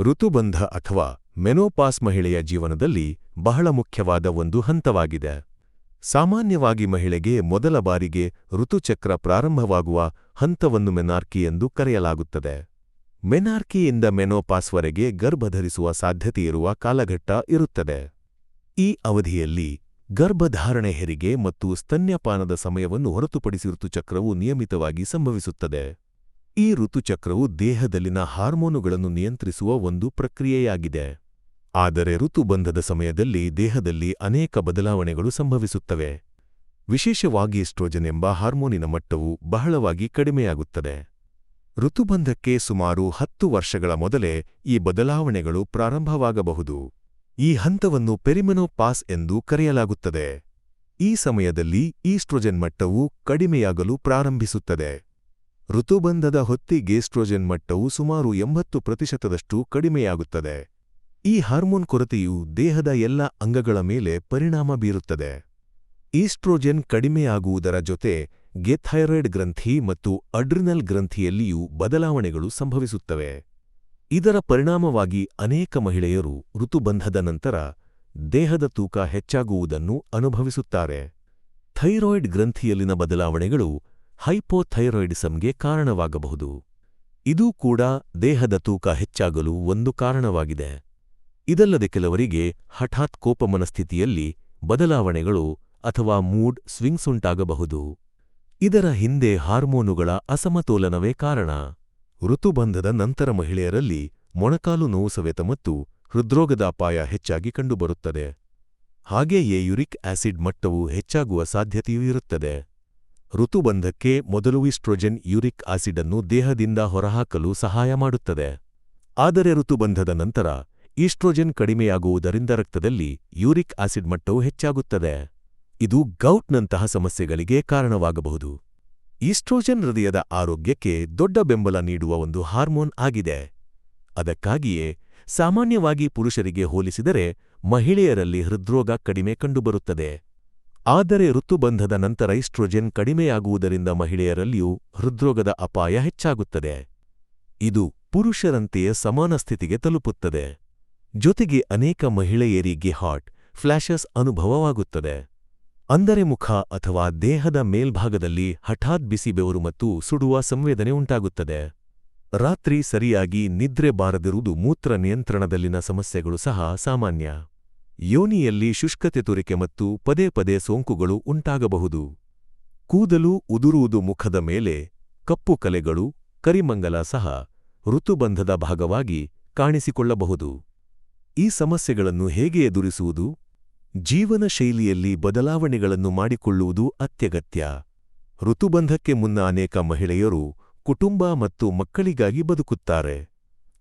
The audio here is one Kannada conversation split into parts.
ಋತುಬಂಧ ಅಥವಾ ಮೆನೋಪಾಸ್ ಮಹಿಳೆಯ ಜೀವನದಲ್ಲಿ ಬಹಳ ಮುಖ್ಯವಾದ ಒಂದು ಹಂತವಾಗಿದೆ. ಸಾಮಾನ್ಯವಾಗಿ ಮಹಿಳೆಗೆ ಮೊದಲ ಬಾರಿಗೆ ಋತುಚಕ್ರ ಪ್ರಾರಂಭವಾಗುವ ಹಂತವನ್ನು ಮೆನಾರ್ಕಿ ಎಂದು ಕರೆಯಲಾಗುತ್ತದೆ. ಮೆನಾರ್ಕಿಯಿಂದ ಮೆನೋಪಾಸ್ವರೆಗೆ ಗರ್ಭಧರಿಸುವ ಸಾಧ್ಯತೆಯಿರುವ ಕಾಲಘಟ್ಟ ಇರುತ್ತದೆ. ಈ ಅವಧಿಯಲ್ಲಿ ಗರ್ಭಧಾರಣೆ ಹೆರಿಗೆ ಮತ್ತು ಸ್ತನ್ಯಪಾನದ ಸಮಯವನ್ನು ಹೊರತುಪಡಿಸಿ ಋತುಚಕ್ರವು ನಿಯಮಿತವಾಗಿ ಸಂಭವಿಸುತ್ತದೆ. ಈ ಋತುಚಕ್ರವು ದೇಹದಲ್ಲಿನ ಹಾರ್ಮೋನುಗಳನ್ನು ನಿಯಂತ್ರಿಸುವ ಒಂದು ಪ್ರಕ್ರಿಯೆಯಾಗಿದೆ. ಆದರೆ ಋತುಬಂಧದ ಸಮಯದಲ್ಲಿ ದೇಹದಲ್ಲಿ ಅನೇಕ ಬದಲಾವಣೆಗಳು ಸಂಭವಿಸುತ್ತವೆ. ವಿಶೇಷವಾಗಿ ಎಸ್ಟ್ರೋಜನ್ ಎಂಬ ಹಾರ್ಮೋನಿನ ಮಟ್ಟವು ಬಹಳವಾಗಿ ಕಡಿಮೆಯಾಗುತ್ತದೆ. ಋತುಬಂಧಕ್ಕೆ ಸುಮಾರು ಹತ್ತು ವರ್ಷಗಳ ಮೊದಲೇ ಈ ಬದಲಾವಣೆಗಳು ಪ್ರಾರಂಭವಾಗಬಹುದು. ಈ ಹಂತವನ್ನು ಪೆರಿಮೆನೋಪಾಸ್ ಎಂದು ಕರೆಯಲಾಗುತ್ತದೆ. ಈ ಸಮಯದಲ್ಲಿ ಈಸ್ಟ್ರೋಜನ್ ಮಟ್ಟವು ಕಡಿಮೆಯಾಗಲು ಪ್ರಾರಂಭಿಸುತ್ತದೆ. ಋತುಬಂಧದ ಹೊತ್ತಿಗೇಸ್ಟ್ರೋಜನ್ ಮಟ್ಟವು ಸುಮಾರು ಎಂಬತ್ತು ಪ್ರತಿಶತದಷ್ಟು ಕಡಿಮೆಯಾಗುತ್ತದೆ. ಈ ಹಾರ್ಮೋನ್ ಕೊರತೆಯು ದೇಹದ ಎಲ್ಲ ಅಂಗಗಳ ಮೇಲೆ ಪರಿಣಾಮ ಬೀರುತ್ತದೆ. ಈಸ್ಟ್ರೋಜೆನ್ ಕಡಿಮೆಯಾಗುವುದರ ಜೊತೆ ಗೆಥೈರಾಯ್ಡ್ ಗ್ರಂಥಿ ಮತ್ತು ಅಡ್ರಿನಲ್ ಗ್ರಂಥಿಯಲ್ಲಿಯೂ ಬದಲಾವಣೆಗಳು ಸಂಭವಿಸುತ್ತವೆ. ಇದರ ಪರಿಣಾಮವಾಗಿ ಅನೇಕ ಮಹಿಳೆಯರು ಋತುಬಂಧದ ನಂತರ ದೇಹದ ತೂಕ ಹೆಚ್ಚಾಗುವುದನ್ನು ಅನುಭವಿಸುತ್ತಾರೆ. ಥೈರಾಯ್ಡ್ ಗ್ರಂಥಿಯಲ್ಲಿನ ಬದಲಾವಣೆಗಳು ಹೈಪೋಥೈರಾಯ್ಡಿಸಂಗೆ ಕಾರಣವಾಗಬಹುದು. ಇದೂ ಕೂಡ ದೇಹದ ತೂಕ ಹೆಚ್ಚಾಗಲು ಒಂದು ಕಾರಣವಾಗಿದೆ. ಇದಲ್ಲದೆ ಕೆಲವರಿಗೆ ಹಠಾತ್ ಕೋಪ ಮನಸ್ಥಿತಿಯಲ್ಲಿ ಬದಲಾವಣೆಗಳು ಅಥವಾ ಮೂಡ್ ಸ್ವಿಂಗ್ಸ್ ಉಂಟಾಗಬಹುದು. ಇದರ ಹಿಂದೆ ಹಾರ್ಮೋನುಗಳ ಅಸಮತೋಲನವೇ ಕಾರಣ. ಋತುಬಂಧದ ನಂತರ ಮಹಿಳೆಯರಲ್ಲಿ ಮೊಣಕಾಲು ನೋವು ಸವೆತ ಮತ್ತು ಹೃದ್ರೋಗದ ಅಪಾಯ ಹೆಚ್ಚಾಗಿ ಕಂಡುಬರುತ್ತದೆ. ಹಾಗೆಯೇ ಯುರಿಕ್ ಆಸಿಡ್ ಮಟ್ಟವು ಹೆಚ್ಚಾಗುವ ಸಾಧ್ಯತೆಯೂ ಇರುತ್ತದೆ. ಋತುಬಂಧಕ್ಕೆ ಮೊದಲು ಈಸ್ಟ್ರೋಜನ್ ಯೂರಿಕ್ ಆಸಿಡ್ ಅನ್ನು ದೇಹದಿಂದ ಹೊರಹಾಕಲು ಸಹಾಯ ಮಾಡುತ್ತದೆ. ಆದರೆ ಋತುಬಂಧದ ನಂತರ ಈಸ್ಟ್ರೋಜನ್ ಕಡಿಮೆಯಾಗುವುದರಿಂದ ರಕ್ತದಲ್ಲಿ ಯೂರಿಕ್ ಆಸಿಡ್ ಮಟ್ಟವು ಹೆಚ್ಚಾಗುತ್ತದೆ. ಇದು ಗೌಟ್ನಂತಹ ಸಮಸ್ಯೆಗಳಿಗೆ ಕಾರಣವಾಗಬಹುದು. ಈಸ್ಟ್ರೋಜೆನ್ ಹೃದಯದ ಆರೋಗ್ಯಕ್ಕೆ ದೊಡ್ಡ ಬೆಂಬಲ ನೀಡುವ ಒಂದು ಹಾರ್ಮೋನ್ ಆಗಿದೆ. ಅದಕ್ಕಾಗಿಯೇ ಸಾಮಾನ್ಯವಾಗಿ ಪುರುಷರಿಗೆ ಹೋಲಿಸಿದರೆ ಮಹಿಳೆಯರಲ್ಲಿ ಹೃದ್ರೋಗ ಕಡಿಮೆ ಕಂಡುಬರುತ್ತದೆ. ಆದರೆ ಋತುಬಂಧದ ನಂತರ ಈಸ್ಟ್ರೋಜನ್ ಕಡಿಮೆಯಾಗುವುದರಿಂದ ಮಹಿಳೆಯರಲ್ಲಿಯೂ ಹೃದ್ರೋಗದ ಅಪಾಯ ಹೆಚ್ಚಾಗುತ್ತದೆ. ಇದು ಪುರುಷರಂತೆಯೇ ಸಮಾನ ಸ್ಥಿತಿಗೆ ತಲುಪುತ್ತದೆ. ಜೊತೆಗೆ ಅನೇಕ ಮಹಿಳೆಯರಿಗೆ ಹಾಟ್ ಫ್ಲ್ಯಾಶಸ್ ಅನುಭವವಾಗುತ್ತದೆ. ಅಂದರೆ ಮುಖ ಅಥವಾ ದೇಹದ ಮೇಲ್ಭಾಗದಲ್ಲಿ ಹಠಾತ್ ಬಿಸಿ ಬೆವರು ಮತ್ತು ಸುಡುವ ಸಂವೇದನೆ ಉಂಟಾಗುತ್ತದೆ. ರಾತ್ರಿ ಸರಿಯಾಗಿ ನಿದ್ರೆ ಬಾರದಿರುವುದು ಮೂತ್ರ ನಿಯಂತ್ರಣದಲ್ಲಿನ ಸಮಸ್ಯೆಗಳು ಸಹ ಸಾಮಾನ್ಯ. ಯೋನಿಯಲ್ಲಿ ಶುಷ್ಕತೆ ತುರಿಕೆ ಮತ್ತು ಪದೇ ಪದೇ ಸೋಂಕುಗಳು ಉಂಟಾಗಬಹುದು. ಕೂದಲು ಉದುರುವುದು ಮುಖದ ಮೇಲೆ, ಕಪ್ಪು ಕಲೆಗಳು, ಕರಿಮಂಗಲ ಸಹ ಋತುಬಂಧದ ಭಾಗವಾಗಿ ಕಾಣಿಸಿಕೊಳ್ಳಬಹುದು. ಈ ಸಮಸ್ಯೆಗಳನ್ನು ಹೇಗೆ ಎದುರಿಸುವುದು? ಜೀವನ ಶೈಲಿಯಲ್ಲಿ ಬದಲಾವಣೆಗಳನ್ನು ಮಾಡಿಕೊಳ್ಳುವುದು ಅತ್ಯಗತ್ಯ. ಋತುಬಂಧಕ್ಕೆ ಮುನ್ನ ಅನೇಕ ಮಹಿಳೆಯರು ಕುಟುಂಬ ಮತ್ತು ಮಕ್ಕಳಿಗಾಗಿ ಬದುಕುತ್ತಾರೆ.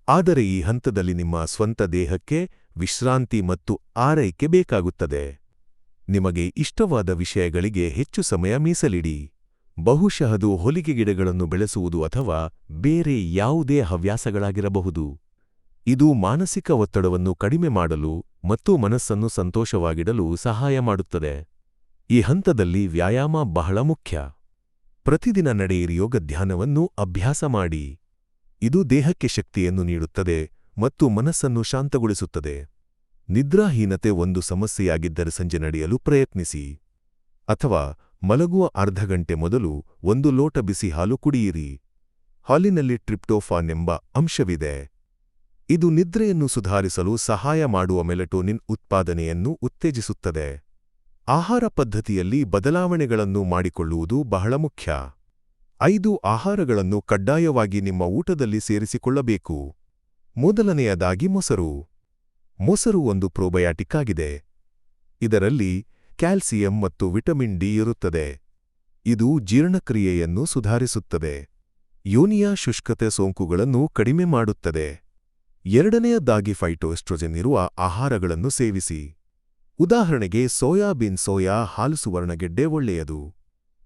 ಆದರೆ ಈ ಹಂತದಲ್ಲಿ ನಿಮ್ಮ ಸ್ವಂತ ದೇಹಕ್ಕೆ ವಿಶ್ರಾಂತಿ ಮತ್ತು ಆರೈಕೆ ಬೇಕಾಗುತ್ತದೆ. ನಿಮಗೆ ಇಷ್ಟವಾದ ವಿಷಯಗಳಿಗೆ ಹೆಚ್ಚು ಸಮಯ ಮೀಸಲಿಡಿ. ಬಹುಶಃ ಅದು ಹೊಲಿಗೆ ಗಿಡಗಳನ್ನು ಬೆಳೆಸುವುದು ಅಥವಾ ಬೇರೆ ಯಾವುದೇ ಹವ್ಯಾಸಗಳಾಗಿರಬಹುದು. ಇದು ಮಾನಸಿಕ ಒತ್ತಡವನ್ನು ಕಡಿಮೆ ಮಾಡಲು ಮತ್ತು ಮನಸ್ಸನ್ನು ಸಂತೋಷವಾಗಿಡಲು ಸಹಾಯ ಮಾಡುತ್ತದೆ. ಈ ಹಂತದಲ್ಲಿ ವ್ಯಾಯಾಮ ಬಹಳ ಮುಖ್ಯ. ಪ್ರತಿದಿನ ನಡೆಯಿರಿ ಯೋಗ ಧ್ಯಾನವನ್ನು ಅಭ್ಯಾಸ ಮಾಡಿ. ಇದು ದೇಹಕ್ಕೆ ಶಕ್ತಿಯನ್ನು ನೀಡುತ್ತದೆ. ಮತ್ತು ಮನಸ್ಸನ್ನು ಶಾಂತಗೊಳಿಸುತ್ತದೆ. ನಿದ್ರಾಹೀನತೆ ಒಂದು ಸಮಸ್ಯೆಯಾಗಿದ್ದರೆ ಸಂಜೆ ನಡೆಯಲು ಪ್ರಯತ್ನಿಸಿ. ಅಥವಾ ಮಲಗುವ ಅರ್ಧ ಗಂಟೆ ಮೊದಲು ಒಂದು ಲೋಟ ಬಿಸಿ ಹಾಲು ಕುಡಿಯಿರಿ. ಹಾಲಿನಲ್ಲಿ ಟ್ರಿಪ್ಟೋಫಾನ್ ಎಂಬ ಅಂಶವಿದೆ. ಇದು ನಿದ್ರೆಯನ್ನು ಸುಧಾರಿಸಲು ಸಹಾಯ ಮಾಡುವ ಮೆಲಟೋನಿನ್ ಉತ್ಪಾದನೆಯನ್ನು ಉತ್ತೇಜಿಸುತ್ತದೆ. ಆಹಾರ ಪದ್ಧತಿಯಲ್ಲಿ ಬದಲಾವಣೆಗಳನ್ನು ಮಾಡಿಕೊಳ್ಳುವುದು ಬಹಳ ಮುಖ್ಯ. ಐದು ಆಹಾರಗಳನ್ನು ಕಡ್ಡಾಯವಾಗಿ ನಿಮ್ಮ ಊಟದಲ್ಲಿ ಸೇರಿಸಿಕೊಳ್ಳಬೇಕು. ಮೊದಲನೆಯದಾಗಿ ಮೊಸರು. ಮೊಸರು ಒಂದು ಪ್ರೋಬಯಾಟಿಕ್ ಆಗಿದೆ ಇದರಲ್ಲಿ ಕ್ಯಾಲ್ಸಿಯಂ ಮತ್ತು ವಿಟಮಿನ್ ಡಿ ಇರುತ್ತದೆ. ಇದು ಜೀರ್ಣಕ್ರಿಯೆಯನ್ನು ಸುಧಾರಿಸುತ್ತದೆ. ಯೋನಿಯ ಶುಷ್ಕತೆ ಸೋಂಕುಗಳನ್ನು ಕಡಿಮೆ ಮಾಡುತ್ತದೆ. ಎರಡನೆಯದಾಗಿ ಫೈಟೋಸ್ಟ್ರೊಜೆನ್ ಇರುವ ಆಹಾರಗಳನ್ನು ಸೇವಿಸಿ. ಉದಾಹರಣೆಗೆ ಸೋಯಾಬೀನ್ ಸೋಯಾ ಹಾಲು ಸುವರ್ಣಗೆಡ್ಡೆ ಒಳ್ಳೆಯದು.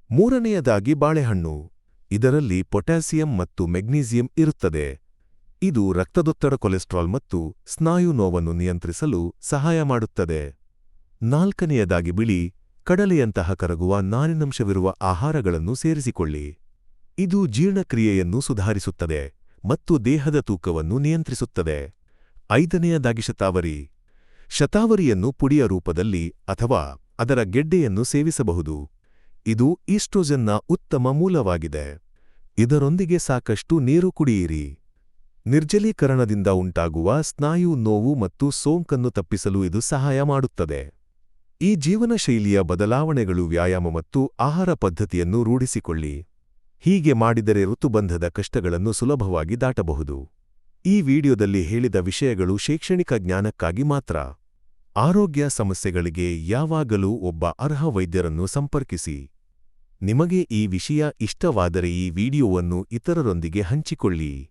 ಮೂರನೆಯದಾಗಿ ಬಾಳೆಹಣ್ಣು. ಇದರಲ್ಲಿ ಪೊಟ್ಯಾಸಿಯಂ ಮತ್ತು ಮೆಗ್ನೀಸಿಯಂ ಇರುತ್ತದೆ. ಇದು ರಕ್ತದೊತ್ತಡ ಕೊಲೆಸ್ಟ್ರಾಲ್ ಮತ್ತು ಸ್ನಾಯು ನೋವನ್ನು ನಿಯಂತ್ರಿಸಲು ಸಹಾಯ ಮಾಡುತ್ತದೆ. ನಾಲ್ಕನೆಯದಾಗಿ ಬಿಳಿ, ಕಡಲೆಯಂತಹ ಕರಗುವ ನಾರಿನಂಶವಿರುವ ಆಹಾರಗಳನ್ನು ಸೇರಿಸಿಕೊಳ್ಳಿ. ಇದು ಜೀರ್ಣಕ್ರಿಯೆಯನ್ನು ಸುಧಾರಿಸುತ್ತದೆ ಮತ್ತು ದೇಹದ ತೂಕವನ್ನು ನಿಯಂತ್ರಿಸುತ್ತದೆ. ಐದನೆಯದಾಗಿ ಶತಾವರಿ. ಶತಾವರಿಯನ್ನು ಪುಡಿಯ ರೂಪದಲ್ಲಿ ಅಥವಾ ಅದರ ಗೆಡ್ಡೆಯನ್ನು ಸೇವಿಸಬಹುದು. ಇದು ಈಸ್ಟ್ರೋಜನ್ನ ಉತ್ತಮ ಮೂಲವಾಗಿದೆ. ಇದರೊಂದಿಗೆ ಸಾಕಷ್ಟು ನೀರು ಕುಡಿಯಿರಿ. ನಿರ್ಜಲೀಕರಣದಿಂದ ಉಂಟಾಗುವ ಸ್ನಾಯು ನೋವು ಮತ್ತು ಸೋಂಕನ್ನು ತಪ್ಪಿಸಲು ಇದು ಸಹಾಯ ಮಾಡುತ್ತದೆ. ಈ ಜೀವನ ಶೈಲಿಯ ಬದಲಾವಣೆಗಳು ವ್ಯಾಯಾಮ ಮತ್ತು ಆಹಾರ ಪದ್ಧತಿಯನ್ನು ರೂಢಿಸಿಕೊಳ್ಳಿ. ಹೀಗೆ ಮಾಡಿದರೆ ಋತುಬಂಧದ ಕಷ್ಟಗಳನ್ನು ಸುಲಭವಾಗಿ ದಾಟಬಹುದು. ಈ ವಿಡಿಯೋದಲ್ಲಿ ಹೇಳಿದ ವಿಷಯಗಳು ಶೈಕ್ಷಣಿಕ ಜ್ಞಾನಕ್ಕಾಗಿ ಮಾತ್ರ. ಆರೋಗ್ಯ ಸಮಸ್ಯೆಗಳಿಗೆ ಯಾವಾಗಲೂ ಒಬ್ಬ ಅರ್ಹ ವೈದ್ಯರನ್ನು ಸಂಪರ್ಕಿಸಿ. ನಿಮಗೆ ಈ ವಿಷಯ ಇಷ್ಟವಾದರೆ ಈ ವಿಡಿಯೋವನ್ನು ಇತರರೊಂದಿಗೆ ಹಂಚಿಕೊಳ್ಳಿ.